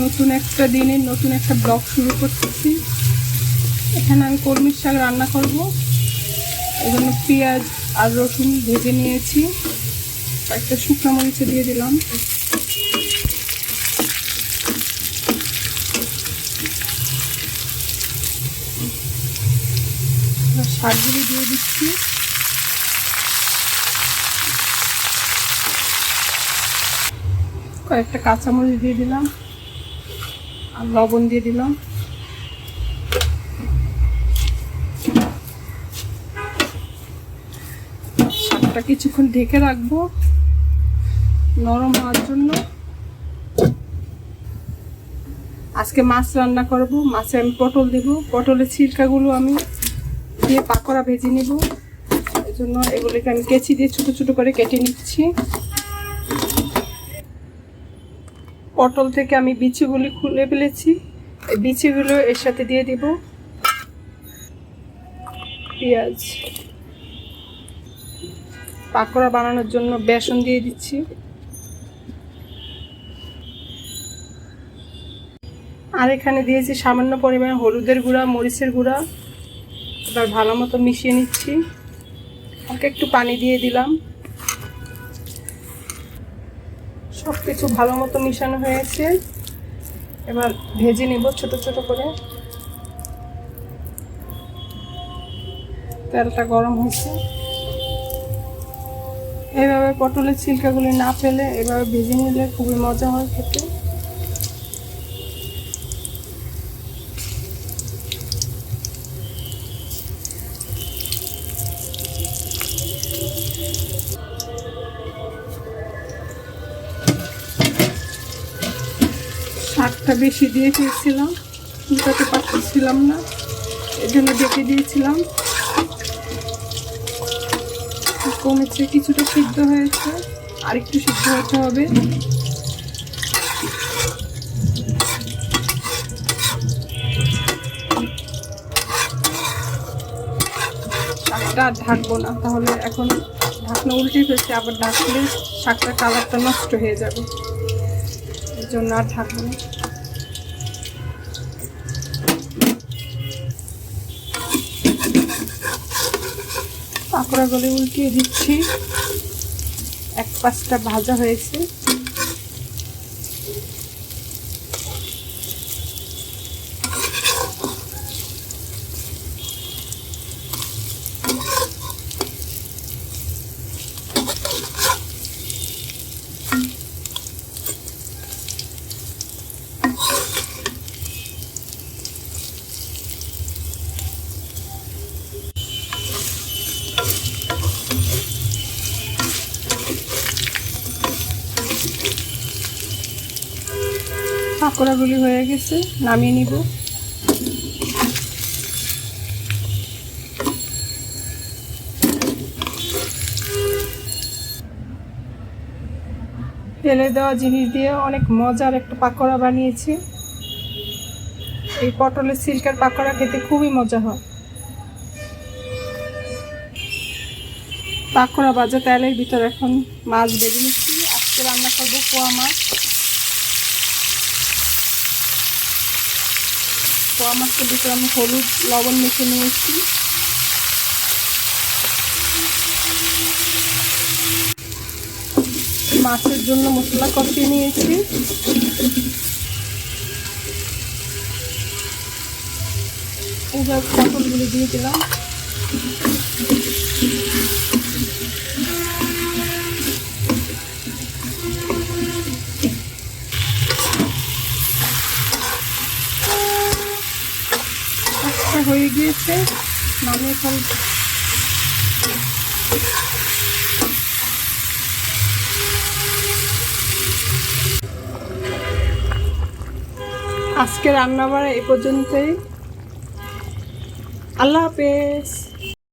নতুন একটা দিনে নতুন একটা ব্লগ শুরু করতেছি। এখানে আমি কলমির শাক রান্না করব। এজন্য পেঁয়াজ আর রসুন ভেজে নিয়েছি। একটা শুকনো মরিচে দিয়ে দিলাম। শাকগুলি দিয়ে দিচ্ছি। কয়েকটা কাঁচামরিচ দিয়ে দিলাম। আর লবণ দিয়ে দিলাম। শাকটা কিছুক্ষণ ঢেকে রাখব নরম হওয়ার জন্য। আজকে মাছ রান্না করব, মাছে আমি পটল দেব। পটলের ছিলকাগুলো আমি দিয়ে পাকোড়া ভেজে নেব। এই জন্য এগুলিকে আমি কেচি দিয়ে ছোটো ছোটো করে কেটে নিচ্ছি। পটল থেকে আমি বিচিগুলি খুলে ফেলেছি। এই বিচিগুলো এর সাথে দিয়ে দিব পেঁয়াজ। পাকোড়া বানানোর জন্য বেসন দিয়ে দিচ্ছি। আর এখানে দিয়েছি সামান্য পরিমাণে হলুদের গুঁড়া, মরিচের গুঁড়া। এবার ভালো মতো মিশিয়ে নিচ্ছি। হালকা একটু পানি দিয়ে দিলাম। সব কিছু ভালো মতো মিশানো হয়েছে। এবার ভেজে নেব ছোট ছোট করে। তেলটা গরম হয়েছে। এইভাবে পটলের ছিলকাগুলি না ফেলে এভাবে ভেজে নিলে খুবই মজা হয় খেতে। শাকটা বেশি দিয়ে ফেলছিলাম ফুলটাতে পাচ্ছিলাম না এই জন্য ডেকে দিয়েছিলাম। কমেছে, কিছুটা সিদ্ধ হয়েছে আর একটু সিদ্ধ হতে হবে। শাকটা আর ঢাকবো না, তাহলে এখন ঢাকনা উল্টে ফেলছে, আবার ঢাকলে শাকটা কালারটা নষ্ট হয়ে যাবে। জন্য আর থাকবে না। পাকোড়াগুলি উল্টিয়ে দিচ্ছি। এক পাঁচটা ভাজা হয়েছে। পাকোড়াগুলি হয়ে গেছে, নামিয়ে নিব। ফেলে দেওয়া জিনিস দিয়ে অনেক মজার একটা পাকোড়া বানিয়েছি। এই পটলের সিল্কের পাকোড়া খেতে খুবই মজা হয়। পাকোড়া বাজা তেলের ভিতরে এখন মাছ বেজে আজকে রান্না করব পোয়া মাছ। পোয়া মাছের ভিতরে আমি হলুদ, লবণ মেখে নিয়েছি। মাছের জন্য মশলা কষিয়ে নিয়েছি। এবার পটলগুলি দিয়ে দিলাম একটা হয়ে গিয়েছে। নামিয়ে এখন আজকে রান্নাবার এই পর্যন্তই। আল্লাহ হাফেজ।